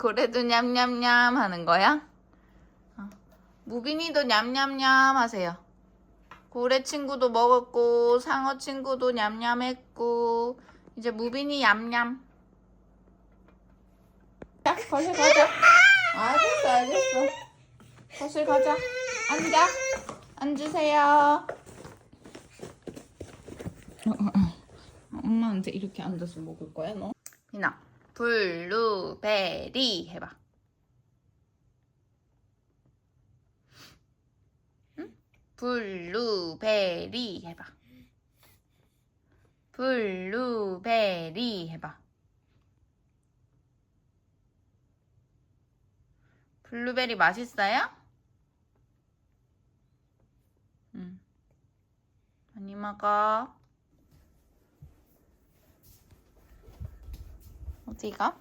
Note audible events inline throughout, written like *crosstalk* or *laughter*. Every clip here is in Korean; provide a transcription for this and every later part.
고래도 냠냠냠 하는 거야? 어. 무빈이도 냠냠냠 하세요. 고래 친구도 먹었고 상어 친구도 냠냠했고 이제 무빈이 얌얌. 자, 거실 가자. 알겠어, 알겠어. 거실 가자. 앉아. 앉으세요. *laughs* 엄마한테 이렇게 앉아서 먹을 거야, 너? 희나, 블루베리 해봐. 응? 블루베리 해봐. 블루베리 해봐. 블루베리 맛있어요? 응. 많이 먹어. 어디가?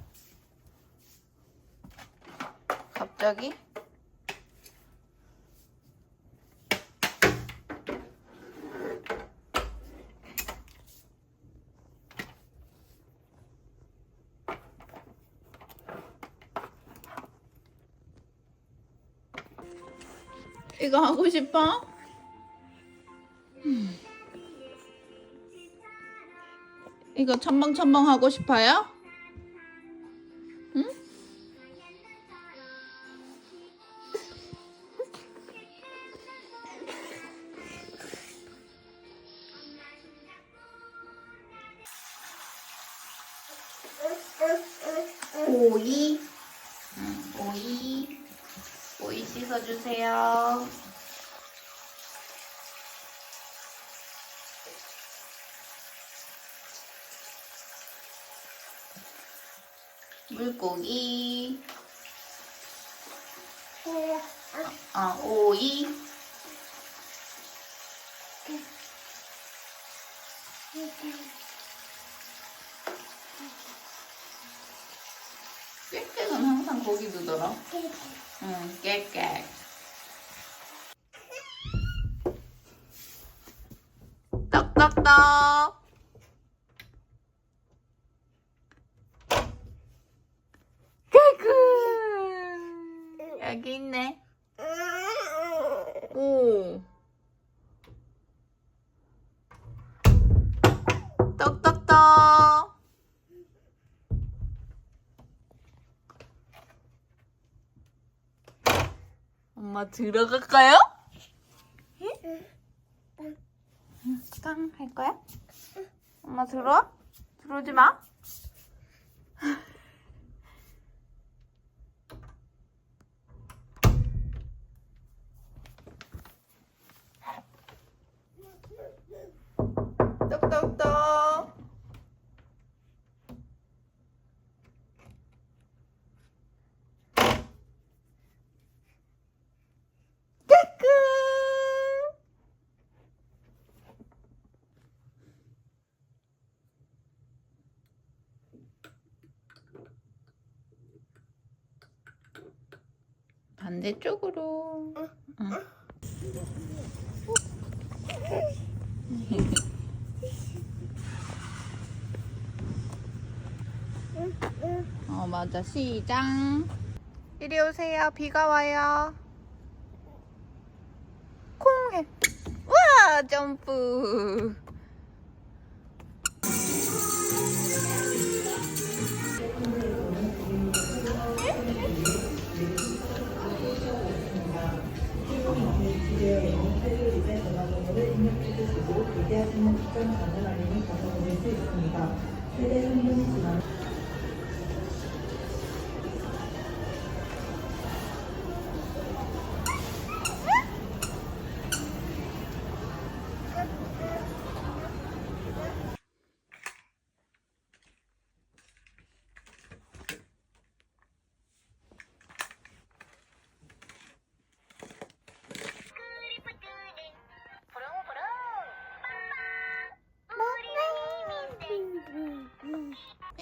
갑자기? 이거 하고 싶어? 음. 이거 첨벙첨벙 하고 싶어요? 오이, 응, 오이, 오이 씻어주세요. 물고기, 어, 오이, 깨깨는 항상 거기 두더라. 응, 깨깨. 떡떡떡. 깨끗. 여기 있네. 오. 엄마 들어갈까요? 응? 깡 할 거야? 엄마 들어와? 들어오지 마. 반대쪽으로. 응. 어 맞아. 시작. 이리 오세요. 비가 와요. 콩해. 우와 점프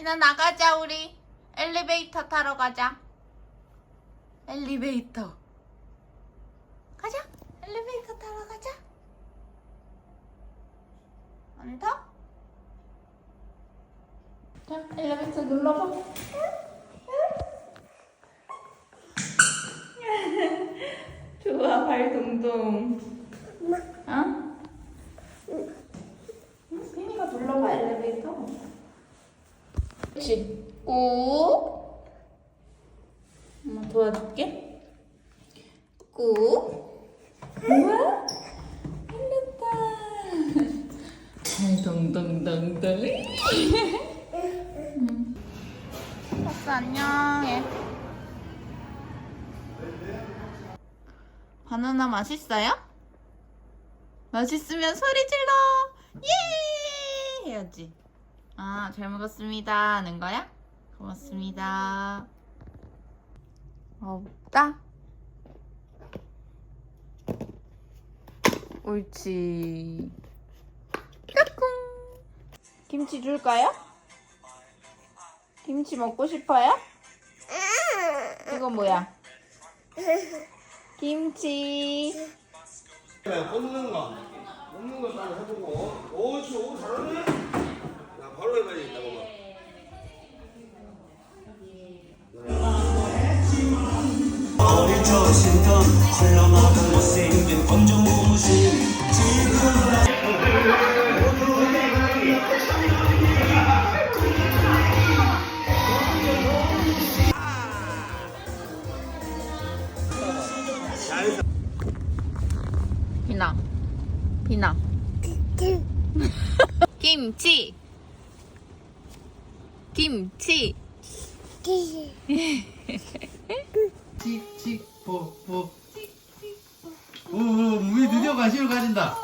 이나 나가자 우리. 엘리베이터 타러 가자. 엘리베이터. 가자. 엘리베이터 타러 가자. 안 타? 자 엘리베이터 눌러봐. *laughs* 좋아 발 동동. 어? 꾹. 엄마 도와줄게. 꾹. 우와. 동동동동. 음. 박수 안녕해. 바나나 맛있어요? 맛있으면 소리 질러! 예! 해야지. 아, 잘 먹었습니다. 하는 거야? 고맙습니다. 없다. 옳지. 까꿍. 김치 줄까요? 김치 먹고 싶어요? 이거 뭐야? 김치. 네, 꽂는 거. 꽂는 거 잘 해보고. 오, 저, 오, 잘하네. 야, 바로 해봐야지, 나봐봐. 어릴 적 신던 흘러나던 못생긴 검정 무신 비나. 비나. *laughs* 김치. 김치. 칙칙포포 오, 우리 드디어 관심을 가진다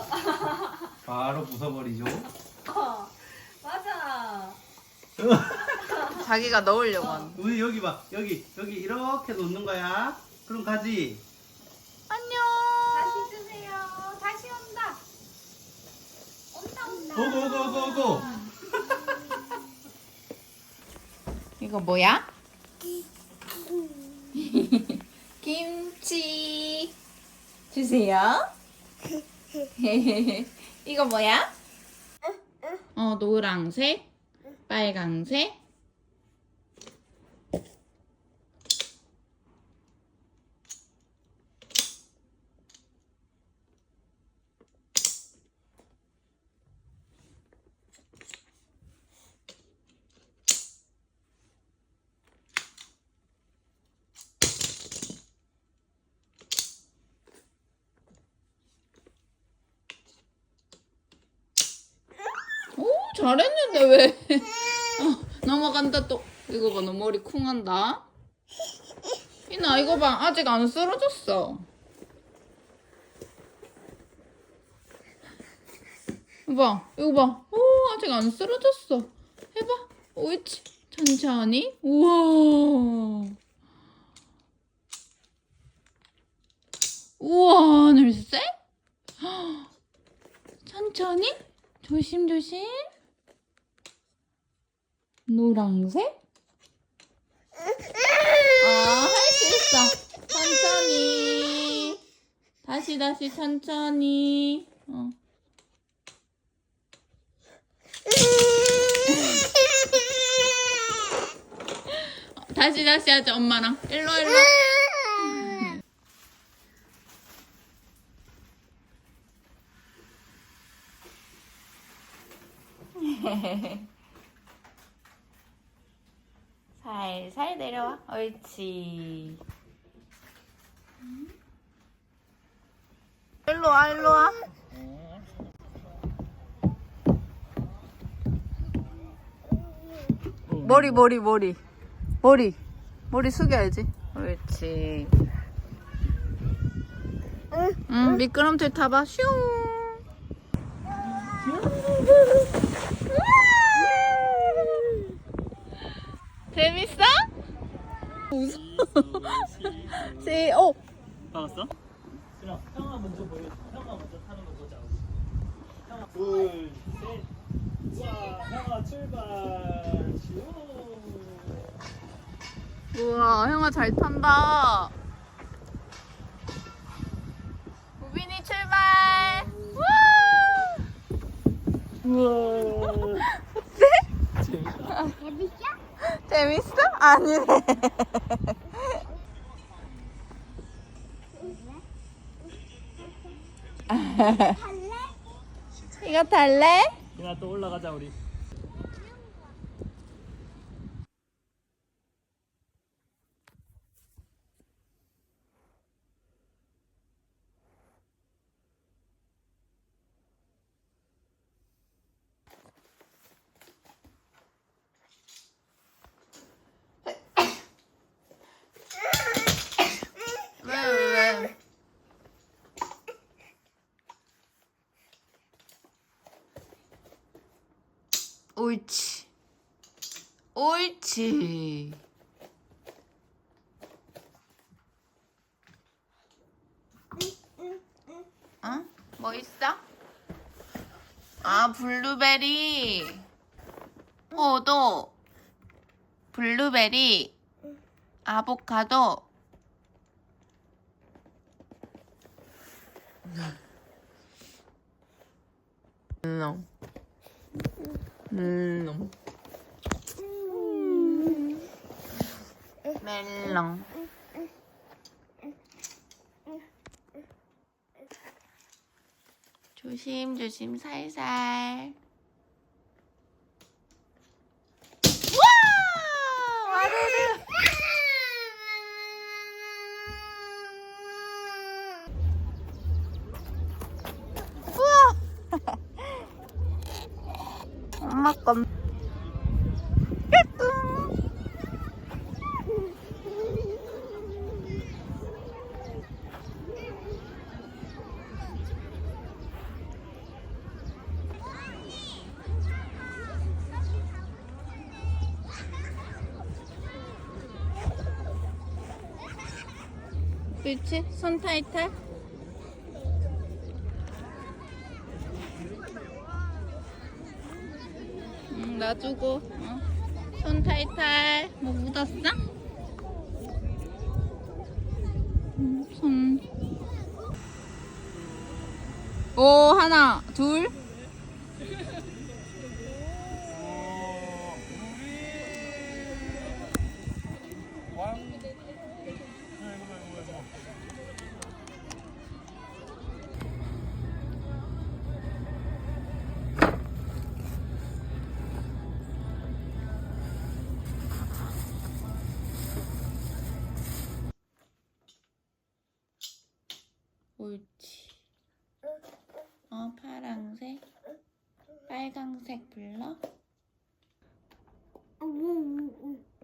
바로 부숴버리죠 자기가 넣으려고 하는. 우리 여기 봐 여기 여기 이렇게 놓는 거야 그럼 가지 안녕. 다시 주세요. 다시 온다. 온다 온다. 오고 오고 오고 오고 이거 뭐야? *laughs* 김치 주세요. *laughs* 이거 뭐야? 어 노랑색, 빨강색. 오 잘했는데 왜? 어, 넘어간다 또. 이거 봐, 너 머리 쿵한다. 희나 이거 봐, 아직 안 쓰러졌어. 이거 봐, 이거 봐. 오 아직 안 쓰러졌어. 해봐. 옳지. 천천히. 우와. 우와 냄새. 헉, 천천히. 조심조심. 노랑색? 아, 할 수 있어. 천천히. 다시, 다시, 천천히. 어. *laughs* 다시, 다시 하자, 엄마랑. 일로, 일로. 살살 내려와. 옳지. 일로 와, 일로 와. 머리, 머리, 머리. 머리. 머리 숙여야지. 옳지. 응, 미끄럼틀 타봐. 슝. 재밌어? 무서워. 제, 어. 나왔어? 그럼 형아 먼저 보여. 형아 먼저 타는 거 보자. 형아 둘, 셋. 와, 형아 출발. 슈. 우와, 형아 잘 탄다. 우빈이 출발. 우와. *laughs* 우와. 재밌어? 아니네. *laughs* 이거 달래? 이나 또 올라가자 우리. 왜, 왜, 왜? 옳지. 옳지. 어? 뭐 있어? 아, 블루베리. 포도. 블루베리. 아보카도. 멜롱. 멜롱. 멜롱. 조심 조심 살살. 와! 와르르. 우와! 엄마 건. 까꿍. 그렇지? 손 타이탈. 놔주고. 어. 손 타이탈. 뭐 묻었어? 음, 손. 오, 하나, 둘. 빨강색 불러.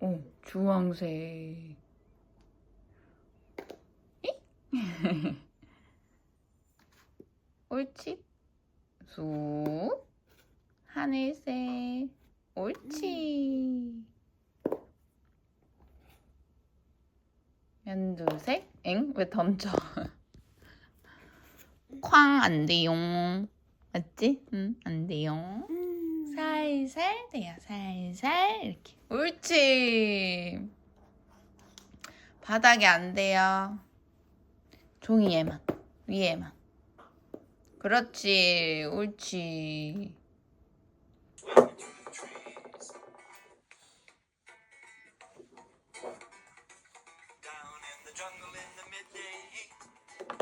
어, 주황색. 이? *laughs* 옳지. 쑥. 하늘색. 옳지. 연두색. 엥? 왜 던져? *laughs* 쾅 안 돼요. 맞지? 응, 안 돼요. 살살 돼요. 살살 이렇게. 옳지. 바닥에 안 돼요. 종이 에만 위에만. 그렇지. 옳지. Down in the jungle in the midday heat.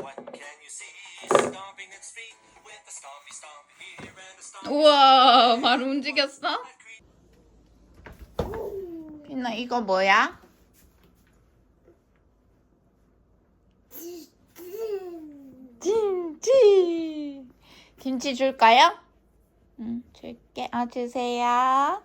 What can you see? Stomping its feet 우와, 바로 움직였어? 빛나 이거 뭐야? 김치. 김치 줄까요? 응, 줄게. 아, 주세요.